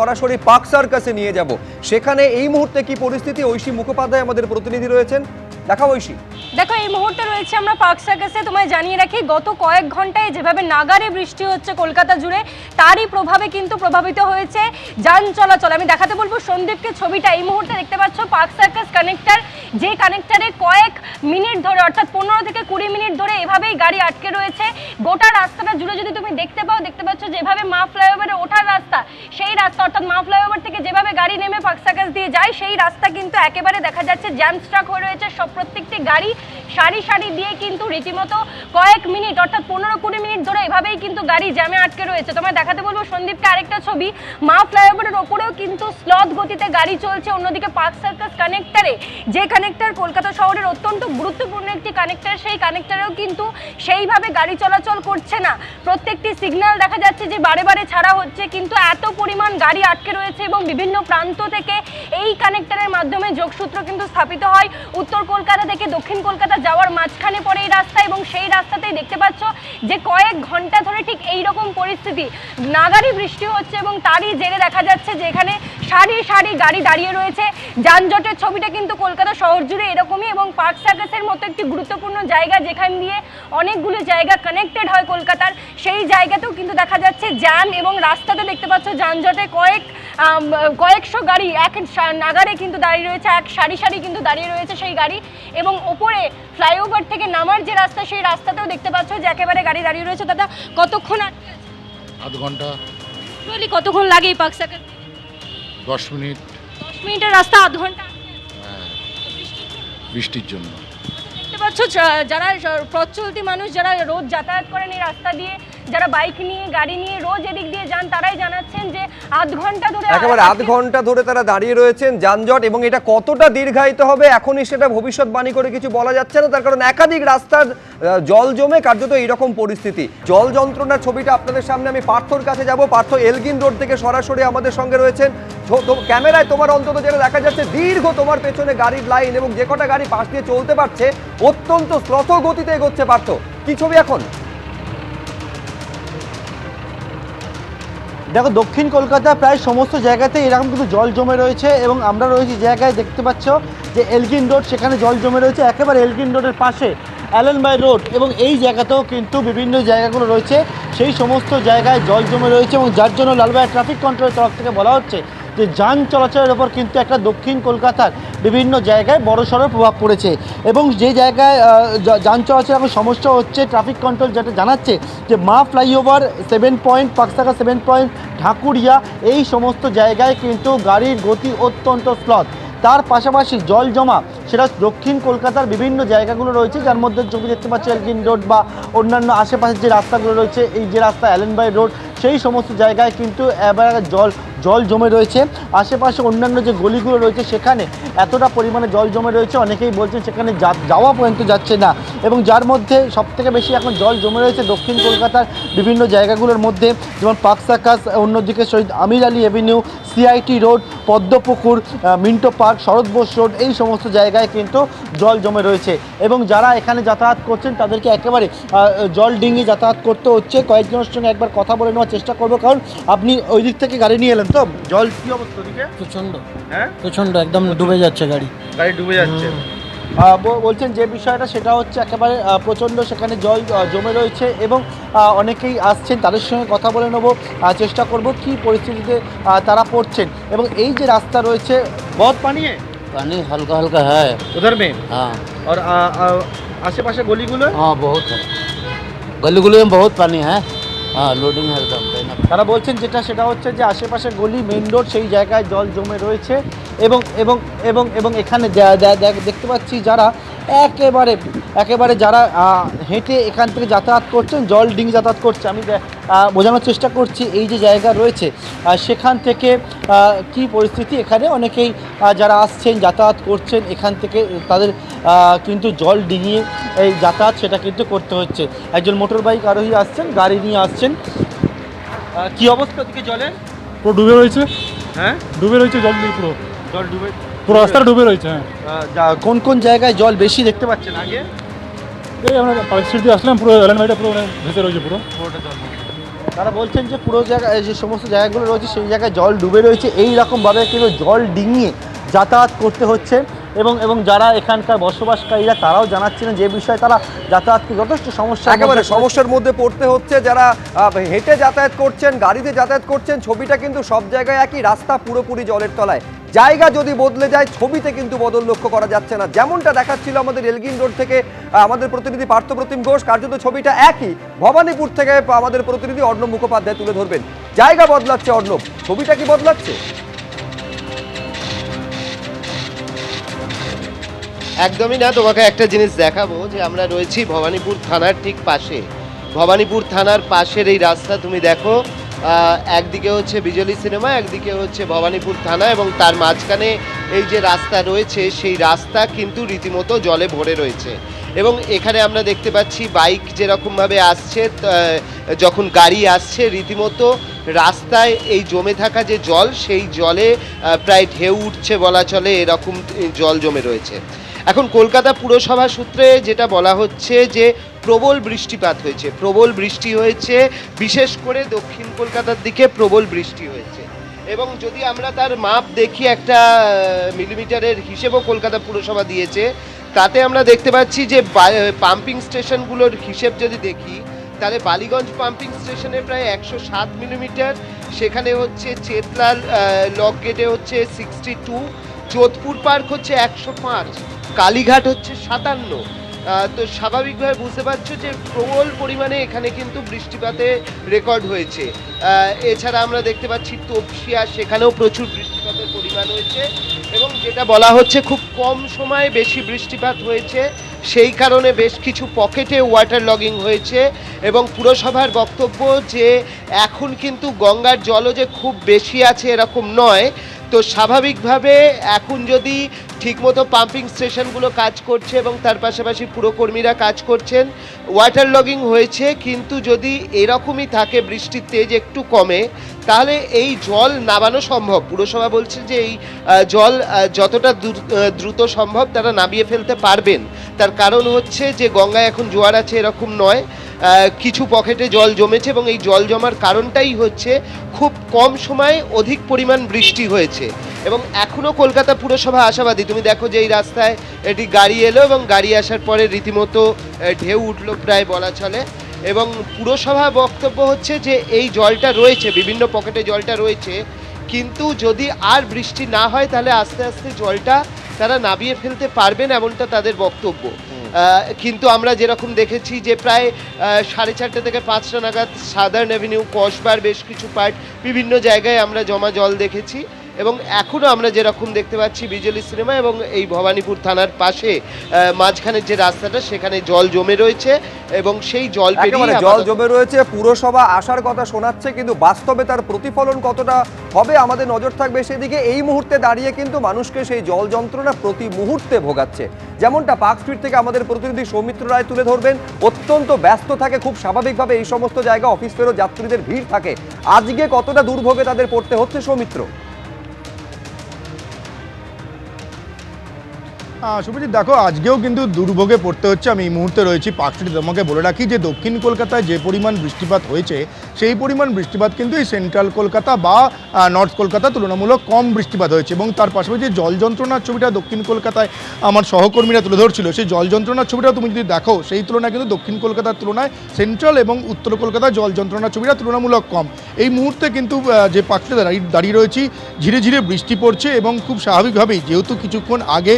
সরাসরি পাক সার্কাসে নিয়ে যাব। সেখানে এই মুহূর্তে কি পরিস্থিতি? ঐশী মুখোপাধ্যায় আমাদের প্রতিনিধি রয়েছেন। দেখা ঐশী দেখো, এই মুহূর্তে রয়েছে আমরা পার্ক সার্কাসে। তোমায় জানিয়ে রাখি, গত কয়েক ঘন্টায় যেভাবে নাগারে বৃষ্টি হচ্ছে কলকাতা জুড়ে, তারই প্রভাবে কিন্তু প্রভাবিত হয়েছে যান চলাচল। আমি দেখাতে বলব সন্দীপকে ছবিটা। এই মুহূর্তে দেখতে পাচ্ছ পার্ক সার্কাস কানেক্টার, যে কানেক্টারে কয়েক মিনিট ধরে, অর্থাৎ পনেরো থেকে কুড়ি মিনিট ধরে এভাবেই গাড়ি আটকে রয়েছে। গোটা রাস্তাটা জুড়ে যদি তুমি দেখতে পাও, দেখতে পাচ্ছ যেভাবে মা ফ্লাইওভারে ওঠার রাস্তা, সেই রাস্তা, অর্থাৎ মা ফ্লাইওভার থেকে যেভাবে গাড়ি নেমে পার্ক সার্কাস দিয়ে যায়, সেই রাস্তা কিন্তু একেবারে দেখা যাচ্ছে জ্যাম স্ট্রাক হয়ে রয়েছে সব প্রত্যেকটি গাড়ি সারি সারি দিয়ে কিন্তু রীতিমতো কয়েক মিনিট, অর্থাৎ পনেরো কুড়ি মিনিট ধরে এভাবেই কিন্তু গাড়ি জ্যামে আটকে রয়েছে। তোমায় দেখাতে বলব সন্দীপকে আরেকটা ছবি। মা ফ্লাইওভারের ওপরেও কিন্তু স্লথ গতিতে গাড়ি চলছে। অন্যদিকে পার্ক সার্কাস কানেক্টারে, যে কানেক্টার কলকাতা শহরের অত্যন্ত গুরুত্বপূর্ণ একটি কানেক্টার, সেই কানেক্টারেও কিন্তু সেইভাবে গাড়ি চলাচল করছে না। প্রত্যেকটি সিগন্যাল দেখা যাচ্ছে যে বারে বারে ছাড়া হচ্ছে, কিন্তু এত পরিমাণ গাড়ি আটকে রয়েছে এবং বিভিন্ন প্রান্ত থেকে এই কানেক্টারের মাধ্যমে যোগসূত্র কিন্তু স্থাপিত হয়। উত্তর কলকাতা থেকে দক্ষিণ কলকাতা যাওয়ার মাঝখানে পড়ে এই রাস্তা এবং সেই রাস্তাতেই দেখতে পাচ্ছ যে কয়েক ঘণ্টা ধরে ঠিক এই রকম পরিস্থিতি। নাগারি বৃষ্টি হচ্ছে এবং তারই জেরে দেখা যাচ্ছে যে এখানে সারি সারি গাড়ি দাঁড়িয়ে রয়েছে। যানজটের ছবিটা কিন্তু কলকাতা শহর জুড়ে এরকমই এবং পার্ক সার্কাসের মতো একটি গুরুত্বপূর্ণ জায়গা যেখান দিয়ে অনেকগুলো জায়গা কানেক্টেড হয় কলকাতার। সেই জায়গাতেও কিন্তু দেখা যাচ্ছে জ্যাম এবং রাস্তাতে দেখতে পাচ্ছ যানজটে কয়েক কয়েকশো গাড়ি এক নাগারে কিন্তু দাঁড়িয়ে রয়েছে এক সারি সারি কিন্তু দাঁড়িয়ে রয়েছে সেই গাড়ি এবং ওপরে ফ্লাইওভার থেকে নামার যে রাস্তা সেই রাস্তাতেও দেখতে পাচ্ছ যে একেবারে গাড়ি দাঁড়িয়ে রয়েছে। দাদা কতক্ষণ? আধ ঘণ্টা। কতক্ষণ লাগে এই পার্ক সার্কাস দশ মিনিট। দশ মিনিটের রাস্তা আধ ঘণ্টা। হ্যাঁ, বৃষ্টির জন্য। দেখতে পাচ্ছ যারা স- পথ চলতি মানুষ যারা রোজ যাতায়াত করেন এই রাস্তা দিয়ে যারা বাইক নিয়ে গাড়ি নিয়ে রোজ এদিক দিয়ে যান তারাই জানাচ্ছেন যে আধ ঘণ্টা ধরে একেবারে আধ ঘণ্টা ধরে তারা দাঁড়িয়ে রয়েছেন যানজট এবং এটা কতটা দীর্ঘায়িত হবে এখনই সেটা ভবিষ্যৎবাণী করে কিছু বলা যাচ্ছে না। তার কারণ একাধিক রাস্তার জল জমে কার্যত এইরকম পরিস্থিতি। জল যন্ত্রণার ছবিটা আপনাদের সামনে আমি পার্থর কাছে যাব। পার্থ এলগিন রোড থেকে সরাসরি আমাদের সঙ্গে রয়েছেন। ক্যামেরায় তোমার অন্তত যেটা দেখা যাচ্ছে দীর্ঘ তোমার পেছনে গাড়ির লাইন এবং যে কটা গাড়ি পাশ দিয়ে চলতে পারছে অত্যন্ত স্রত গতিতে এগোচ্ছে পার্থ। কি ছবি এখন? দেখো, দক্ষিণ কলকাতা প্রায় সমস্ত জায়গাতে এরকম কিন্তু জল জমে রয়েছে এবং আমরা রয়েছি জায়গায় দেখতে পাচ্ছ যে এলগিন রোড, সেখানে জল জমে রয়েছে। একেবারে এলগিন রোডের পাশে অ্যালেনবাই রোড এবং এই জায়গাতেও কিন্তু বিভিন্ন জায়গাগুলো রয়েছে। সেই সমস্ত জায়গায় জল জমে রয়েছে এবং যার জন্য লালবাই ট্রাফিক কন্ট্রোলের তরফ থেকে বলা হচ্ছে যে যান চলাচলের ওপর কিন্তু একটা দক্ষিণ কলকাতার বিভিন্ন জায়গায় বড় সড়ো প্রভাব পড়েছে এবং যে জায়গায় যান চলাচল এখন সমস্যা হচ্ছে ট্রাফিক কন্ট্রোল যেটা জানাচ্ছে যে মা ফ্লাইওভার সেভেন পয়েন্ট পাকসাকা সেভেন পয়েন্ট ঢাকুরিয়া, এই সমস্ত জায়গায় কিন্তু গাড়ির গতি অত্যন্ত স্লথ তার পাশাপাশি জল জমা সেটা দক্ষিণ কলকাতার বিভিন্ন জায়গাগুলো রয়েছে, যার মধ্যে ছবি দেখতে পাচ্ছি এলগিন রোড বা অন্যান্য আশেপাশের যে রাস্তাগুলো রয়েছে, এই যে রাস্তা অ্যালেনবাই রোড সেই সমস্ত জায়গায় কিন্তু এবার জল জল জমে রয়েছে। আশেপাশে অন্যান্য যে গলিগুলো রয়েছে, সেখানে এতটা পরিমাণে জল জমে রয়েছে, অনেকেই বলছেন সেখানে যাওয়া পর্যন্ত যাচ্ছে না। এবং যার মধ্যে সবথেকে বেশি এখন জল জমে রয়েছে, দক্ষিণ কলকাতার বিভিন্ন জায়গাগুলোর মধ্যে, যেমন পার্ক সার্কাস অন্যদিকে Shahid Amir Ali avenue CIT road Padmapukur Minto park, Sarat Bose road এই সমস্ত জায়গায় কিন্তু জল জমে রয়েছে। এবং যারা এখানে যাতায়াত করছেন তাদেরকে একেবারে জল ডিঙিয়ে যাতায়াত করতে হচ্ছে। কয়েকজনের সঙ্গে একবার কথা বলে নেওয়ার চেষ্টা করব কারণ আপনি ওই দিক থেকে গাড়ি নিয়ে এলেন তো? জল কি অবস্থা প্রচণ্ড হ্যাঁ? প্রচণ্ড একদম ডুবে যাচ্ছে গাড়ি। গাড়ি ডুবে যাচ্ছে। বলছেন যে বিষয়টা সেটা হচ্ছে একেবারে প্রচণ্ড সেখানে জল জমে রয়েছে এবং অনেকেই আসছেন তাদের সঙ্গে কথা বলে নেব চেষ্টা করব কি পরিস্থিতিতে তারা পড়ছেন। এবং এই যে রাস্তা রয়েছে বহুত পানি है पानी हल्का हल्का है उधर में हाँ और আশেপাশে গলিগুলো हाँ बहुत है गली गुली में बहुत पानी है हाँ लोडिंग है एकदम देना তারা বলছেন যেটা সেটা হচ্ছে যে আশেপাশে গলি মেইন রোড সেই জায়গায় জল জমে রয়েছে এবং এবং এবং এবং এখানে যা- যা- যা- দেখতে পাচ্ছি যারা একেবারে একেবারে যারা হেঁটে এখান থেকে যাতায়াত করছেন জল ডিঙে যাতায়াত করছে আমি বোঝানোর চেষ্টা করছি এই যে জায়গা রয়েছে। সেখান থেকে কি পরিস্থিতি? এখানে অনেকেই যারা আসছেন যাতায়াত করছেন এখান থেকে তাদের কিন্তু জল ডিঙিয়ে এই যাতায়াত সেটা কিন্তু করতে হচ্ছে। একজন মোটর বাইক আরোহী আসছেন গাড়ি নিয়ে আসছেন। কি অবস্থা ওদিকে জলের? পুরো ডুবে রয়েছে। হ্যাঁ? ডুবে রয়েছে জল দিয়ে পুরো। জল ডুবে পুরো রাস্তা ডুবে রয়েছে হ্যাঁ। কোন কোন জায়গায় জল বেশি দেখতে পাচ্ছেন আগে? এই আমরা পার্ক স্ট্রিট দিয়ে আসলাম পুরো এলান পুরো ভেসে রয়েছে পুরো। তারা বলছেন যে পুরো জায়গা যে সমস্ত জায়গাগুলো রয়েছে সেই জায়গায় জল ডুবে রয়েছে। এই রকমভাবে কিন্তু জল ডিঙিয়ে যাতায়াত করতে হচ্ছে। এবং এবং যারা এখানকার বসবাসকারীরা তারাও জানাচ্ছিলেন যে বিষয়ে তারা যাতায়াতকে যথেষ্ট সমস্যা একেবারে সমস্যার মধ্যে পড়তে হচ্ছে যারা হেঁটে যাতায়াত করছেন গাড়িতে যাতায়াত করছেন ছবিটা কিন্তু সব জায়গায় একই রাস্তা পুরোপুরি জলের তলায়। জায়গা যদি বদলে যায় ছবিতে কিন্তু বদল লক্ষ্য করা যাচ্ছে না। যেমনটা দেখাচ্ছিল আমাদের এলগিন রোড থেকে আমাদের প্রতিনিধি পার্থপ্রতিম ঘোষ কার্যত ছবিটা একই। ভবানীপুর থেকে আমাদের প্রতিনিধি অর্ণব মুখোপাধ্যায় তুলে ধরবেন। জায়গা বদলাচ্ছে অর্ণব ছবিটা কি বদলাচ্ছে? একদমই না, তোমাকে একটা জিনিস দেখাবো যে আমরা রয়েছি ভবানীপুর থানার ঠিক পাশে। ভবানীপুর থানার পাশের এই রাস্তা তুমি দেখো একদিকে হচ্ছে বিজলি সিনেমা, একদিকে হচ্ছে ভবানীপুর থানা এবং তার মাঝখানে এই যে রাস্তা রয়েছে, সেই রাস্তা কিন্তু রীতিমতো জলে ভরে রয়েছে। এবং এখানে আমরা দেখতে পাচ্ছি বাইক যেরকমভাবে আসছে যখন গাড়ি আসছে, রীতিমতো রাস্তায় এই জমে থাকা যে জল, সেই জলে প্রায় ঢেউ উঠছে বলা চলে, এরকম জল জমে রয়েছে। এখন কলকাতা পুরসভা সূত্রে যেটা বলা হচ্ছে যে প্রবল বৃষ্টিপাত হয়েছে, প্রবল বৃষ্টি হয়েছে, বিশেষ করে দক্ষিণ কলকাতার দিকে প্রবল বৃষ্টি হয়েছে। এবং যদি আমরা তার মাপ দেখি, একটা মিলিমিটারের হিসেবও কলকাতা পুরসভা দিয়েছে, তাতে আমরা দেখতে পাচ্ছি যে পাম্পিং স্টেশনগুলোর হিসেব যদি দেখি, তাহলে বালিগঞ্জ পাম্পিং স্টেশনে প্রায় একশো সাত মিলিমিটার, সেখানে হচ্ছে চেতলাল লক গেটে হচ্ছে সিক্সটি টু যোধপুর পার্ক হচ্ছে একশো পাঁচ, কালীঘাট হচ্ছে সাতান্ন। তো স্বাভাবিকভাবে বুঝতে পারছ যে প্রবল পরিমাণে এখানে কিন্তু বৃষ্টিপাতে রেকর্ড হয়েছে। এছাড়া আমরা দেখতে পাচ্ছি তপসিয়া, সেখানেও প্রচুর বৃষ্টিপাতের পরিমাণ হয়েছে এবং যেটা বলা হচ্ছে খুব কম সময়ে বেশি বৃষ্টিপাত হয়েছে, সেই কারণে বেশ কিছু পকেটে ওয়াটার লগিং হয়েছে এবং পুরসভার বক্তব্য যে এখন কিন্তু গঙ্গার জলও যে খুব বেশি আছে এরকম নয় তো স্বাভাবিকভাবে এখন যদি ঠিকমতো পাম্পিং স্টেশনগুলো কাজ করছে এবং তার পাশাপাশি পুরকর্মীরা কাজ করছেন ওয়াটার লগিং হয়েছে, কিন্তু যদি এরকমই থাকে বৃষ্টির তেজ একটু কমে, তাহলে এই জল নামানো সম্ভব। পুরসভা বলছে যে এই জল যতটা দ্রু- দ্রুত সম্ভব তারা নামিয়ে ফেলতে পারবেন। তার কারণ হচ্ছে যে গঙ্গায় এখন জোয়ার আছে এরকম নয়। কিছু পকেটে জল জমেছে এবং এই জল জমার কারণটাই হচ্ছে খুব কম সময়ে অধিক পরিমাণ বৃষ্টি হয়েছে। এবং এখনও কলকাতা পুরসভা আশাবাদী। তুমি দেখো যে এই রাস্তায় এটি গাড়ি এলো এবং গাড়ি আসার পরে রীতিমতো ঢেউ উঠল প্রায় বলা চলে। এবং পুরসভা বক্তব্য হচ্ছে যে এই জলটা রয়েছে, বিভিন্ন পকেটে জলটা রয়েছে, কিন্তু যদি আর বৃষ্টি না হয় তাহলে আস্তে আস্তে জলটা তারা নামিয়ে ফেলতে পারবেন এমনটা তাদের বক্তব্য। কিন্তু আমরা যেরকম দেখেছি যে প্রায় সাড়ে চারটে থেকে পাঁচটা নাগাদ সাদার্ন অ্যাভিনিউ, কসবার বেশ কিছু পার্ট বিভিন্ন জায়গায় আমরা জমা জল দেখেছি। এবং এখনও আমরা যেরকম দেখতে পাচ্ছি বিজলি সিনেমা এবং এই ভবানীপুর থানার পাশে মাঝখানের যে রাস্তাটা সেখানে জল জমে রয়েছে এবং সেই জল পেরিয়ে জল জমে রয়েছে। পুরসভা আসার কথা শোনাচ্ছে কিন্তু বাস্তবে তার প্রতিফলন কতটা হবে আমাদের নজর থাকবে সেদিকে এই মুহূর্তে দাঁড়িয়ে কিন্তু মানুষকে সেই জল যন্ত্রণা প্রতি মুহূর্তে ভোগাচ্ছে। যেমনটা পার্ক স্ট্রিট থেকে আমাদের প্রতিনিধি সৌমিত্র রায় তুলে ধরবেন। অত্যন্ত ব্যস্ত থাকে খুব স্বাভাবিকভাবে এই সমস্ত জায়গা অফিস ফেরত যাত্রীদের ভিড় থাকে। আজকে কতটা দুর্ভোগে তাদের পড়তে হচ্ছে সৌমিত্র? শুভজিৎ, দেখো, আজকেও কিন্তু দুর্ভোগে পড়তে হচ্ছে। আমি এই মুহূর্তে রয়েছি পার্কস্ট্রিট তোমাকে বলে রাখি যে দক্ষিণ কলকাতায় যে পরিমাণ বৃষ্টিপাত হয়েছে, সেই পরিমাণ বৃষ্টিপাত কিন্তু এই সেন্ট্রাল কলকাতা বা নর্থ কলকাতা তুলনামূলক কম বৃষ্টিপাত হয়েছে। এবং তার পাশাপাশি যে জল যন্ত্রণার ছবিটা দক্ষিণ কলকাতায় আমার সহকর্মীরা তুলে ধরছিল, সেই জল যন্ত্রণার ছবিটা তুমি যদি দেখো, সেই তুলনায় কিন্তু দক্ষিণ কলকাতার তুলনায় সেন্ট্রাল এবং উত্তর কলকাতায় জল যন্ত্রণার ছবিটা তুলনামূলক কম। এই মুহূর্তে কিন্তু যে পার্কস্ট্রিটে দাঁড়িয়ে দাঁড়িয়ে রয়েছি ধীরে ধীরে বৃষ্টি পড়ছে এবং খুব স্বাভাবিকভাবেই, যেহেতু কিছুক্ষণ আগে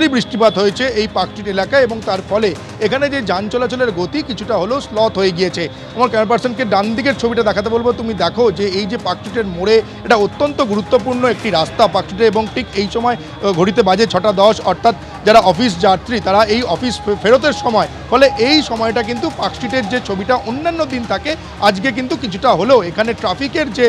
মাঝারি বৃষ্টিপাত হয়েছে এই পার্কস্ট্রিট এলাকায় এবং তার ফলে এখানে যে যান চলাচলের গতি কিছুটা হলেও স্লথ হয়ে গিয়েছে। আমার ক্যামেরা পার্সনকে ডান দিকের ছবিটা দেখাতে বলব। তুমি দেখো যে এই যে পার্কস্ট্রিটের মোড়ে এটা অত্যন্ত গুরুত্বপূর্ণ একটি রাস্তা পার্কস্ট্রিটে এবং ঠিক এই সময় ঘড়িতে বাজে ছটা দশ, অর্থাৎ যারা অফিস যাত্রী তারা এই অফিস ফেরতের সময়, ফলে এই সময়টা কিন্তু পার্কস্ট্রিটের যে ছবিটা অন্যান্য দিন থাকে, আজকে কিন্তু কিছুটা হলেও এখানে ট্রাফিকের যে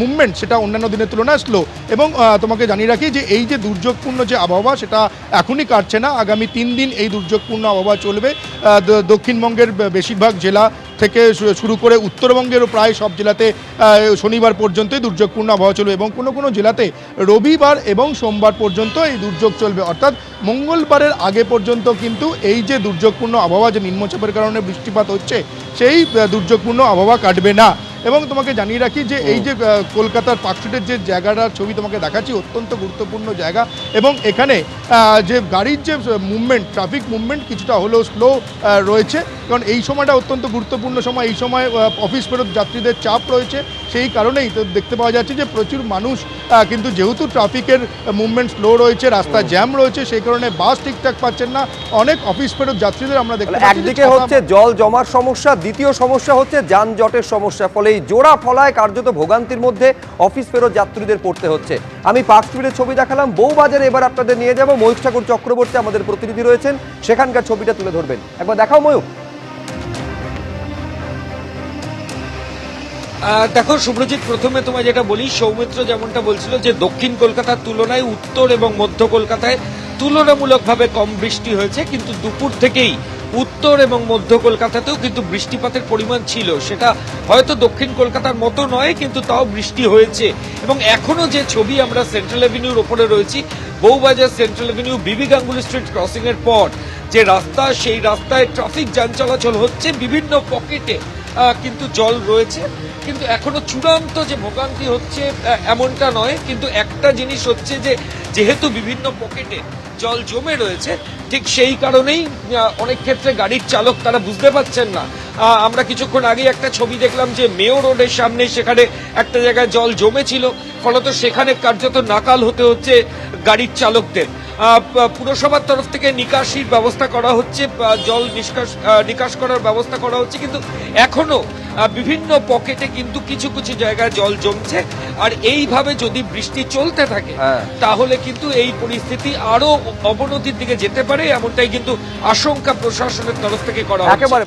মুভমেন্ট সেটা অন্যান্য দিনের তুলনায় স্লো এবং তোমাকে জানিয়ে রাখি যে এই যে দুর্যোগপূর্ণ যে আবহাওয়া সেটা এখনই কাটছে না। আগামী তিন দিন এই দুর্যোগপূর্ণ আবহাওয়া চলবে। দ- দক্ষিণবঙ্গের বেশিরভাগ জেলা থেকে শুরু করে উত্তরবঙ্গেরও প্রায় সব জেলাতে শনিবার পর্যন্তই দুর্যোগপূর্ণ আবহাওয়া চলবে এবং কোনো কোনো জেলাতে রবিবার এবং সোমবার পর্যন্ত এই দুর্যোগ চলবে। অর্থাৎ মঙ্গলবারের আগে পর্যন্ত কিন্তু এই যে দুর্যোগপূর্ণ আবহাওয়া, যে নিম্নচাপের কারণে বৃষ্টিপাত হচ্ছে, সেই দুর্যোগপূর্ণ আবহাওয়া কাটবে না। এবং তোমাকে জানিয়ে রাখি যে এই যে কলকাতার পার্ক স্ট্রিটের যে জায়গাটার ছবি তোমাকে দেখাচ্ছি অত্যন্ত গুরুত্বপূর্ণ জায়গা। এবং এখানে যে গাড়ির যে মুভমেন্ট ট্রাফিক মুভমেন্ট কিছুটা হলেও স্লো রয়েছে। কারণ এই সময়টা অত্যন্ত গুরুত্বপূর্ণ সময়। এই সময় অফিস ফেরত যাত্রীদের চাপ রয়েছে। সেই কারণেই তো দেখতে পাওয়া যাচ্ছে যে প্রচুর মানুষ কিন্তু যেহেতু ট্রাফিকের মুভমেন্ট স্লো রয়েছে রাস্তা জ্যাম রয়েছে সেই কারণে বাস ঠিকঠাক পাচ্ছেন না। অনেক অফিস ফেরত যাত্রীদের আমরা দেখতে একদিকে হচ্ছে জল জমার সমস্যা দ্বিতীয় সমস্যা হচ্ছে যানজটের সমস্যা ফলে এই জোড়া ফলায় কার্যত ভোগান্তির মধ্যে অফিস ফেরত যাত্রীদের পড়তে হচ্ছে। আমি পার্ক স্ট্রিটের ছবি দেখালাম বউবাজারে এবার আপনাদের নিয়ে যাব ময়ূক ঠাকুর চক্রবর্তী আমাদের প্রতিনিধি রয়েছেন সেখানকার ছবিটা তুলে ধরবেন। একবার দেখাও ময়ূক দেখো, শুভ্রজিৎ, প্রথমে তোমায় যেটা বলি, সৌমিত্র যেমনটা বলছিল যে দক্ষিণ কলকাতার তুলনায় উত্তর এবং মধ্য কলকাতায় তুলনামূলকভাবে কম বৃষ্টি হয়েছে, কিন্তু দুপুর থেকেই উত্তর এবং মধ্য কলকাতাতেও কিন্তু বৃষ্টিপাতের পরিমাণ ছিল। সেটা হয়তো দক্ষিণ কলকাতার মতো নয়, কিন্তু তাও বৃষ্টি হয়েছে। এবং এখনও যে ছবি আমরা সেন্ট্রাল এভিনিউর ওপরে রয়েছি, বউবাজার সেন্ট্রাল এভিনিউ, বিবি গাঙ্গুলি স্ট্রিট ক্রসিং এর পর, যে রাস্তা, সেই রাস্তায় ট্রাফিক যান চলাচল হচ্ছে বিভিন্ন পকেটে। কিন্তু জল রয়েছে। কিন্তু এখনও চূড়ান্ত যে ভোগান্তি হচ্ছে এমনটা নয়। কিন্তু একটা জিনিস হচ্ছে যে, যেহেতু বিভিন্ন পকেটে জল জমে রয়েছে, ঠিক সেই কারণেই অনেক ক্ষেত্রে গাড়ির চালক তারা বুঝতে পারছেন না। আমরা কিছুক্ষণ আগে একটা ছবি দেখলাম যে, মেয়ো রোডের সামনে সেখানে একটা জায়গায় জল জমেছিল। ফলত সেখানে কার্যত নাকাল হতে হচ্ছে গাড়ির চালকদের। পুরসভার তরফ থেকে নিকাশির ব্যবস্থা করা হচ্ছে জল নিষ্কাশ নিকাশ করার ব্যবস্থা করা হচ্ছে কিন্তু এখনও আহ, বিভিন্ন পকেটে কিন্তু কিছু কিছু জায়গায় জল জমছে। আর এইভাবে যদি বৃষ্টি চলতে থাকে হ্যাঁ। তাহলে কিন্তু এই পরিস্থিতি আরও অবনতির দিকে যেতে পারে এমনটাই কিন্তু আশঙ্কা প্রশাসনের তরফ থেকে করা একেবারে।